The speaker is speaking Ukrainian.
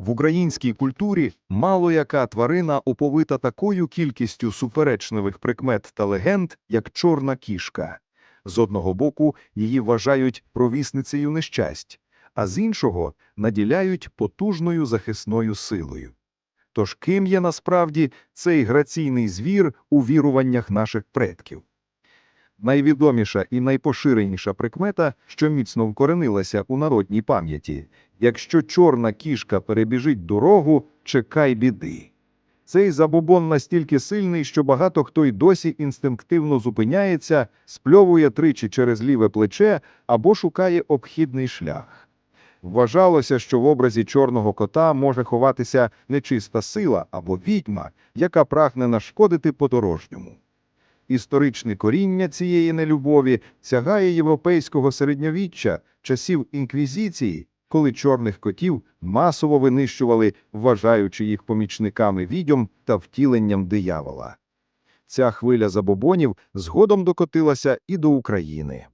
В українській культурі мало яка тварина оповита такою кількістю суперечливих прикмет та легенд, як чорна кішка. З одного боку, її вважають провісницею нещасть, а з іншого наділяють потужною захисною силою. Тож ким є насправді цей граційний звір у віруваннях наших предків? Найвідоміша і найпоширеніша прикмета, що міцно вкоренилася у народній пам'яті – якщо чорна кішка перебіжить дорогу, чекай біди. Цей забобон настільки сильний, що багато хто й досі інстинктивно зупиняється, спльовує тричі через ліве плече або шукає обхідний шлях. Вважалося, що в образі чорного кота може ховатися нечиста сила або відьма, яка прагне нашкодити подорожньому. Історичне коріння цієї нелюбові сягає європейського середньовіччя, часів інквізиції, коли чорних котів масово винищували, вважаючи їх помічниками відьом та втіленням диявола. Ця хвиля забобонів згодом докотилася і до України.